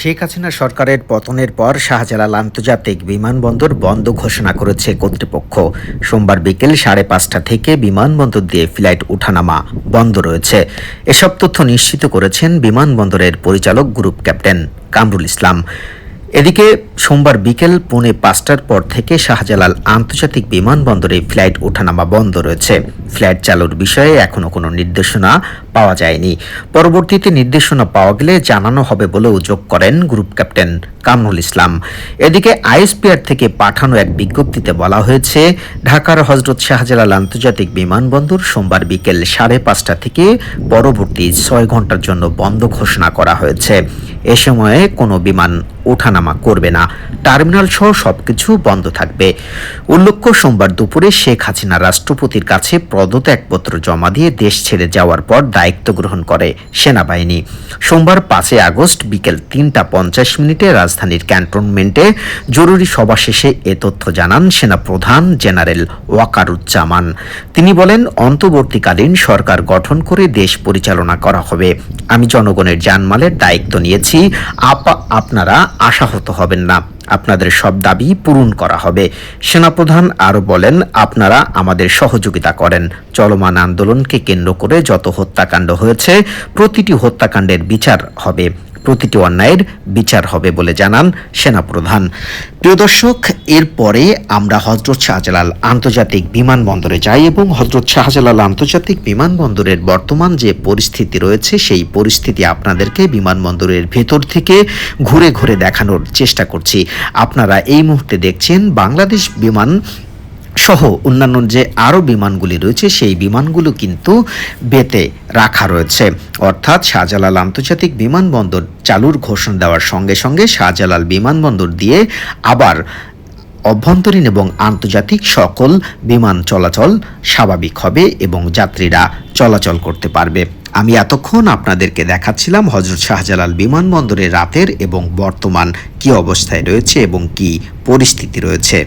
শেখ হাসিনা সরকারের পতনের পর শাহজালাল আন্তর্জাতিক বিমানবন্দর বন্ধ ঘোষণা করেছে কর্তৃপক্ষ। সোমবার বিকেল সাড়ে পাঁচটা থেকে বিমানবন্দর দিয়ে ফ্লাইট উঠানামা বন্ধ রয়েছে। এসব তথ্য নিশ্চিত করেছেন বিমানবন্দরের পরিচালক গ্রুপ ক্যাপ্টেন কামরুল ইসলাম। এদিকে সোমবার বিকেল পৌনে পাঁচটার পর থেকে শাহজালাল আন্তর্জাতিক বিমানবন্দরে ফ্লাইট ওঠানামা বন্ধ রয়েছে। ফ্লাইট চালুর বিষয়ে এখনও কোনো নির্দেশনা পাওয়া যায়নি। পরবর্তীতে নির্দেশনা পাওয়া গেলে জানানো হবে বলেও যোগ করেন গ্রুপ ক্যাপ্টেন কামরুল ইসলাম। এদিকে আইএসপিআর থেকে পাঠানো এক বিজ্ঞপ্তিতে বলা হয়েছে, ঢাকার হজরত শাহজালাল আন্তর্জাতিক বিমানবন্দর সোমবার বিকেল সাড়ে পাঁচটা থেকে পরবর্তী ছয় ঘণ্টার জন্য বন্ধ ঘোষণা করা হয়েছে। এ সময়ে কোনো বিমান ওঠানামা করবে না। টার্মিনাল সহ সবকিছু বন্ধ থাকবে। উল্লেখ্য, সোমবার দুপুরে শেখ হাসিনা রাষ্ট্রপতির কাছে পদত্যাগপত্র জমা দিয়ে দেশ ছেড়ে যাওয়ার পর দায়িত্ব গ্রহণ করে সেনাবাহিনী। সোমবার পাঁচই আগস্ট বিকেল তিনটা পঞ্চাশ মিনিটে রাজধানীর ক্যান্টনমেন্টে জরুরি সভা শেষে এ তথ্য জানান সেনাপ্রধান জেনারেল ওয়াকারুজ্জামান। তিনি বলেন, অন্তর্বর্তীকালীন সরকার গঠন করে দেশ পরিচালনা করা হবে। আমি জনগণের জানমালের দায়িত্ব নিয়েছি। আপা, আপনারা আশাহত হবেন না। আপনাদের সব দাবি পূরণ করা হবে। সেনাপ্রধান আরও বলেন, আপনারা আমাদের সহযোগিতা করেন। চলমান আন্দোলনকে কেন্দ্র করে যত হত্যাকাণ্ড হয়েছে, প্রতিটি হত্যাকাণ্ডের বিচার হবে। প্রতিটি অন্যায়ের বিচার হবে বলে জানান সেনাপ্রধান। প্রিয় দর্শক, এরপরে আমরা হজরত শাহজালাল আন্তর্জাতিক বিমানবন্দরে যাই এবং হজরত শাহজালাল আন্তর্জাতিক বিমানবন্দরের বর্তমান যে পরিস্থিতি রয়েছে, সেই পরিস্থিতি আপনাদেরকে বিমানবন্দরের ভেতর থেকে ঘুরে ঘুরে দেখানোর চেষ্টা করছি। আপনারা এই মুহূর্তে দেখছেন বাংলাদেশ বিমান সহ অন্যান্য যে আরও বিমানগুলি রয়েছে, সেই বিমানগুলো কিন্তু বেতে রাখা রয়েছে। অর্থাৎ শাহজালাল আন্তর্জাতিক বিমানবন্দর চালুর ঘোষণা দেওয়ার সঙ্গে সঙ্গে শাহজালাল বিমানবন্দর দিয়ে আবার অভ্যন্তরীণ এবং আন্তর্জাতিক সকল বিমান চলাচল স্বাভাবিক হবে এবং যাত্রীরা চলাচল করতে পারবে। আমি এতক্ষণ আপনাদেরকে দেখাচ্ছিলাম হজরত শাহজালাল বিমানবন্দরে রাতের এবং বর্তমান কি অবস্থায় রয়েছে এবং কি পরিস্থিতি রয়েছে।